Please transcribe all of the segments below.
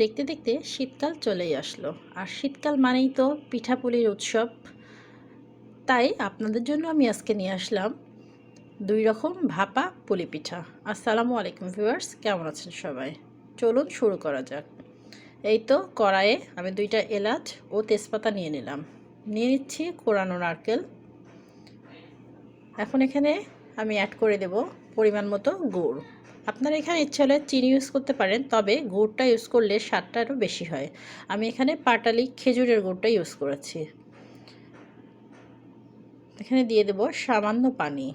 দেখতে দেখতে শীতকাল চলেই আসলো। আর শীতকাল মানেই তো পিঠাপুলির উৎসব। তাই আপনাদের জন্য আমি আজকে নিয়ে আসলাম দুই রকম ভাপা পুলি পিঠা। আসসালামু আলাইকুম ভিউয়ার্স, কেমন আছেন সবাই? চলুন শুরু করা যাক। এই তো কড়াইয়ে আমি দুইটা এলাচ ও তেজপাতা নিয়ে নিলাম। নিয়ে নিচ্ছি কোরানো নারকেল। এখন এখানে আমি অ্যাড করে দেব পরিমাণ মতো গুড়। আপনারা এখানে ইচ্ছা হলে চিনি ইউজ করতে পারেন, তবে গুড়টা ইউজ করলে স্বাদটা আরও বেশি হয়। আমি এখানে পাটালি খেজুরের গুড়টা ইউজ করেছি। এখানে দিয়ে দেব সামান্য পানি।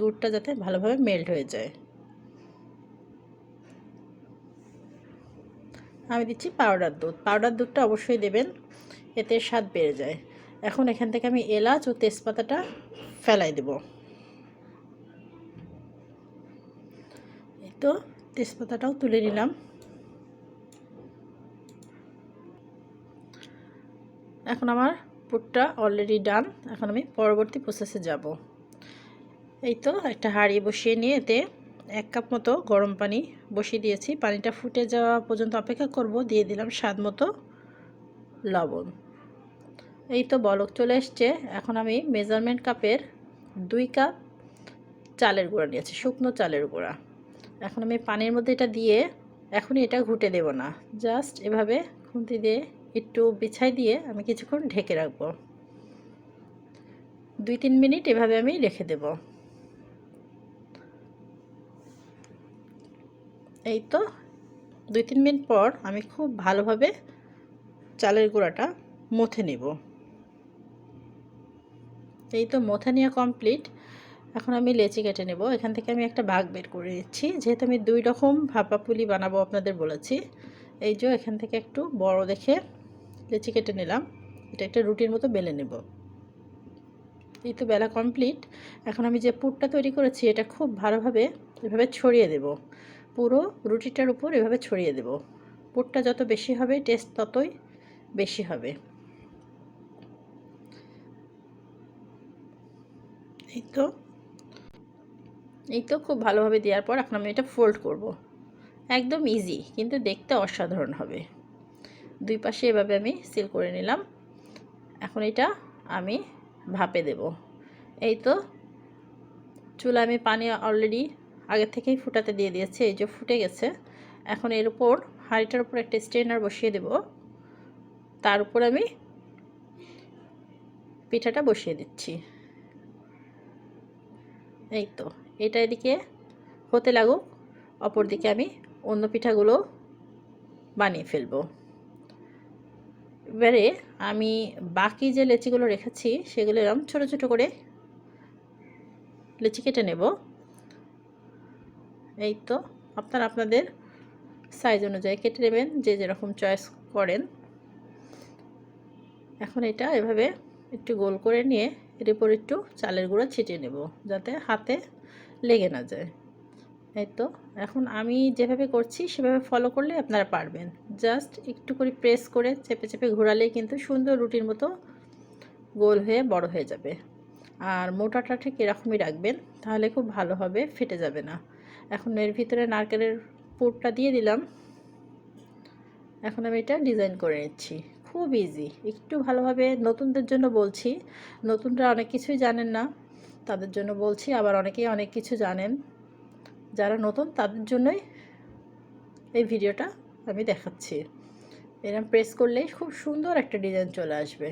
গুড়টা যাতে ভালোভাবে মেল্ট হয়ে যায়। আমি দিচ্ছি পাউডার দুধ। পাউডার দুধটা অবশ্যই দেবেন, এতে স্বাদ বেড়ে যায়। এখন এখান থেকে আমি এলাচ ও তেজপাতাটা ফেলাই দেব। তো তেজপাতাটাও তুলে নিলাম। এখন আমার পুরটা অলরেডি ডান এখন আমি পরবর্তী প্রসেসে যাব। এই তো একটা হাঁড়ি বসিয়ে নিয়ে এতে এক কাপ মতো গরম পানি বসিয়ে দিয়েছি। পানিটা ফুটে যাওয়া পর্যন্ত অপেক্ষা করব। দিয়ে দিলাম স্বাদ মতো লবণ। এই তো বলক চলে এসছে। এখন আমি মেজারমেন্ট কাপের দুই কাপ চালের গুঁড়া নিয়েছি, শুকনো চালের গুঁড়া। এখন আমি পানির মধ্যে এটা দিয়ে এখনই এটা ঘুটে দেব না। জাস্ট এভাবে খুন্তি দিয়ে একটু বিছাই দিয়ে আমি কিছুক্ষণ ঢেকে রাখব। দুই তিন মিনিট এভাবে আমি রেখে দেব। এই তো দুই তিন মিনিট পর আমি খুব ভালোভাবে চালের গুঁড়াটা মথে নেব। এই তো মথা নেওয়া কমপ্লিট এখন আমি লেচি কেটে নেব। এখান থেকে আমি একটা ভাগ বের করে নিচ্ছি। যেহেতু আমি দুই রকম ভাপা পুলি বানাবো আপনাদের বলেছি, এই যে এখান থেকে একটু বড় দেখে লেচি কেটে নিলাম। এটা একটা রুটির মতো বেলে নেব। এই তো বেলা কমপ্লিট। এখন আমি যে পুরটা তৈরি করেছি, এটা খুব ভালোভাবে এভাবে ছড়িয়ে দেব। পুরো রুটিটার উপর এভাবে ছড়িয়ে দেব। পুরটা যত বেশি হবে টেস্ট ততই বেশি হবে। এই তো এই তো খুব ভালোভাবে দেওয়ার পর এখন আমি এটা ফোল্ড করব। একদম ইজি কিন্তু দেখতে অসাধারণ হবে। দুই পাশে এভাবে আমি সিল করে নিলাম। এখন এটা আমি ভাপে দেব। এই তো চুলা আমি পানি অলরেডি আগে থেকেই ফুটাতে দিয়ে দিয়েছি, এই যে ফুটে গেছে। এখন এর উপর হাঁড়িটার উপর একটা স্ট্রেনার বসিয়ে দেব। তার উপর আমি পিঠাটা বসিয়ে দিচ্ছি। এই তো এটা এদিকে হতে লাগুক, অপর দিকে আমি অন্য পিঠাগুলো বানিয়ে ফেলব। এবারে আমি বাকি যে লেচিগুলো রেখেছি, সেগুলো এরকম ছোটো ছোটো করে লেচি কেটে নেব। এই তো আপনারা আপনাদের সাইজ অনুযায়ী কেটে নেবেন, যে যেরকম চয়েস করেন। এখন এটা এভাবে একটু গোল করে নিয়ে এর উপর একটু চালের গুঁড়ো ছিটিয়ে নেব, যাতে হাতে লেগে না যায়। এই তো? এখন আমি যেভাবে করছি, সেভাবে ফলো করলে আপনারা পারবেন। জাস্ট একটু করে প্রেস করে চেপে চেপে ঘোরালেই কিন্তু সুন্দর রুটির মতো গোল হয়ে বড় হয়ে যাবে। আর মোটাটা ঠিক এরকমই রাখবেন, তাহলে খুব ভালো হবে, ফেটে যাবে না। এখন এর ভিতরে নারকেলের পুরটা দিয়ে দিলাম। এখন আমি এটা ডিজাইন করে নিচ্ছি। খুব ইজি একটু ভালোভাবে নতুনদের জন্য বলছি। নতুনরা অনেক কিছুই জানেন না। তাদের জন্য বলছি, আবার অনেকেই অনেক কিছু জানেন। যারা নতুন, তাদের জন্যই এই ভিডিওটা আমি দেখাচ্ছি। এরকম প্রেস করলেই খুব সুন্দর একটা ডিজাইন চলে আসবে।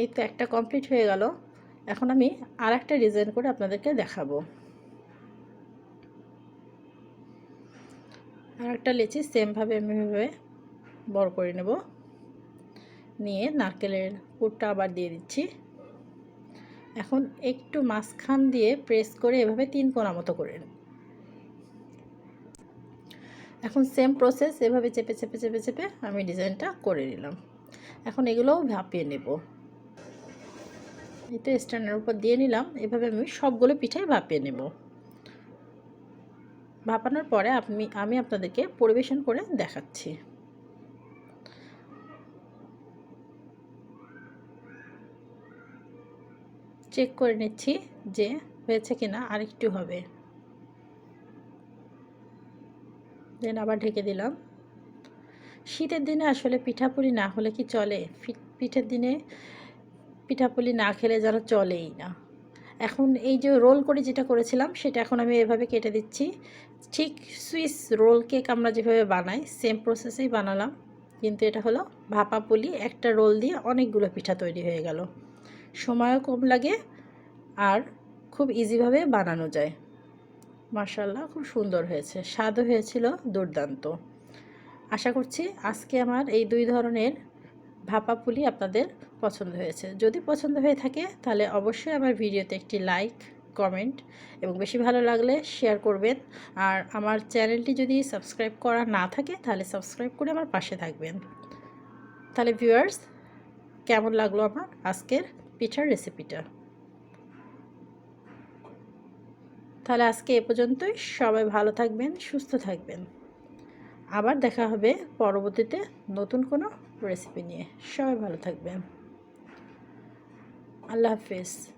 এই তো একটা কমপ্লিট হয়ে গেল। এখন আমি আর একটা ডিজাইন করে আপনাদেরকে দেখাবো। আর একটা লেচি সেমভাবে আমি এভাবে বড় করে নেব। নিয়ে নারকেলের পুরটা আবার দিয়ে দিচ্ছি। এখন একটু মাঝখান দিয়ে প্রেস করে এভাবে তিন কোনা মতো করে নিন এখন সেম প্রসেস এভাবে চেপে চেপে চেপে চেপে আমি ডিজাইনটা করে নিলাম। এখন এগুলোও ভাপিয়ে নেব। তো স্ট্যান্ডের উপর দিয়ে নিলাম, এভাবে আমি সবগুলো পিঠাই ভাপিয়ে নেব। ভাপানোর পরে আপনি, আমি আপনাদেরকে পরিবেশন করে দেখাচ্ছি। চেক করে নিচ্ছি যে হয়েছে কিনা আরেকটু হবে। দেন আবার ঢেকে দিলাম। শীতের দিনে আসলে পিঠাপুলি না হলে কি চলে? পিঠের দিনে পিঠাপুলি না খেলে যেন চলেই না। এখন এই যে রোল করে যেটা করেছিলাম, সেটা এখন আমি এভাবে কেটে দিচ্ছি। ঠিক সুইস রোল কেক আমরা যেভাবে বানাই সেম প্রসেসেই বানালাম। কিন্তু এটা হলো ভাপা পুলি, একটা রোল দিয়ে অনেকগুলো পিঠা তৈরি হয়ে গেল। সময়ও কম লাগে আর খুব ইজিভাবে বানানো যায়। মার্শাল্লাহ খুব সুন্দর হয়েছে, স্বাদও হয়েছিল দুর্দান্ত। আশা করছি আজকে আমার এই দুই ধরনের ভাপা পুলি আপনাদের পছন্দ হয়েছে। যদি পছন্দ হয়ে থাকে তাহলে অবশ্যই আমার ভিডিওতে একটি লাইক কমেন্ট এবং বেশি ভালো লাগলে শেয়ার করবেন। আর আমার চ্যানেলটি যদি সাবস্ক্রাইব করা না থাকে তাহলে সাবস্ক্রাইব করে আমার পাশে থাকবেন। তাহলে ভিউয়ার্স কেমন লাগল আমার আজকের পিঠার রেসিপিটা তাহলে আজকে এ পর্যন্তই। সবাই ভালো থাকবেন, সুস্থ থাকবেন। আবার দেখা হবে পরবর্তীতে নতুন কোনো রেসিপি নিয়ে। সবাই ভালো থাকবেন। আল্লাহ হাফিজ।